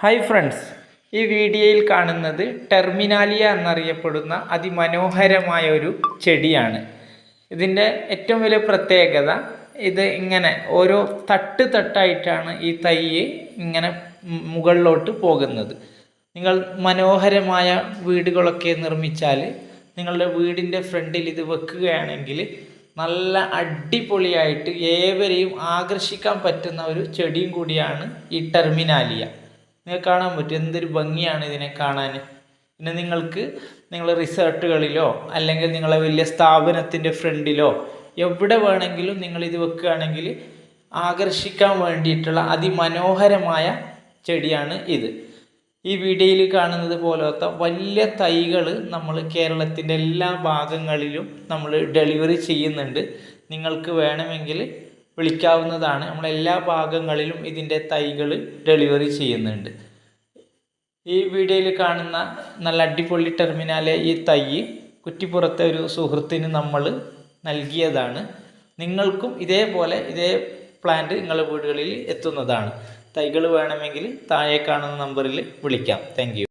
Hi friends ഈ വീഡിയോയിൽ കാണുന്നത് ടെർമിനാലിയ എന്നറിയപ്പെടുന്ന അതിമനോഹരമായ ഒരു ചെടിയാണ്. ഇതിന്റെ ഏറ്റവും വലിയ പ്രത്യേകത ഇത് ഇങ്ങനെ ഓരോ തട്ട് തട്ടായിട്ടാണ് ഈ തൈ ഇങ്ങനെ മുകളിലോട്ട് പോകുന്നത്. നിങ്ങൾ മനോഹരമായ വീടുകളൊക്കെ നിർമ്മിച്ചാൽ നിങ്ങളുടെ വീടിന്റെ ഫ്രണ്ടിൽ ഇത് വെക്കുകയാണെങ്കിൽ നല്ല അടിപൊളിയായിട്ട് ഏവരെയും ആകർഷിക്കാൻ പറ്റുന്ന ഒരു ചെടിയും കൂടിയാണ് ഈ ടെർമിനാലിയ. നിങ്ങൾക്ക് കാണാൻ പറ്റും. എന്തൊരു ഭംഗിയാണ് ഇതിനെ കാണാൻ. പിന്നെ നിങ്ങൾക്ക് നിങ്ങൾ റിസോർട്ടുകളിലോ അല്ലെങ്കിൽ നിങ്ങളെ വലിയ സ്ഥാപനത്തിന്റെ ഫ്രണ്ടിലോ എവിടെ വേണമെങ്കിലും നിങ്ങൾ ഇത് വെക്കുകയാണെങ്കിൽ ആകർഷിക്കാൻ വേണ്ടിയിട്ടുള്ള അതിമനോഹരമായ ചെടിയാണ് ഇത്. ഈ വീഡിയോയിൽ കാണുന്നത് പോലത്തെ വലിയ തൈകൾ നമ്മൾ കേരളത്തിന്റെ എല്ലാ ഭാഗങ്ങളിലും നമ്മൾ ഡെലിവറി ചെയ്യുന്നുണ്ട്. നിങ്ങൾക്ക് വേണമെങ്കിൽ വിളിക്കാവുന്നതാണ്. നമ്മളെല്ലാ ഭാഗങ്ങളിലും ഇതിന്റെ തൈകൾ ഡെലിവറി ചെയ്യുന്നുണ്ട്. ഈ വീഡിയോയിൽ കാണുന്ന നല്ല അടിപൊളി ടെർമിനാലെ ഈ തൈ കുറ്റിപ്പുറത്തെ ഒരു സുഹൃത്തിന് നമ്മൾ നൽകിയതാണ്. നിങ്ങൾക്കും ഇതേപോലെ ഇതേ പ്ലാന്റ് നിങ്ങളുടെ വീടുകളിൽ എത്തുന്നതാണ്. തൈകൾ വേണമെങ്കിൽ താഴെ കാണുന്ന നമ്പറിൽ വിളിക്കാം. താങ്ക്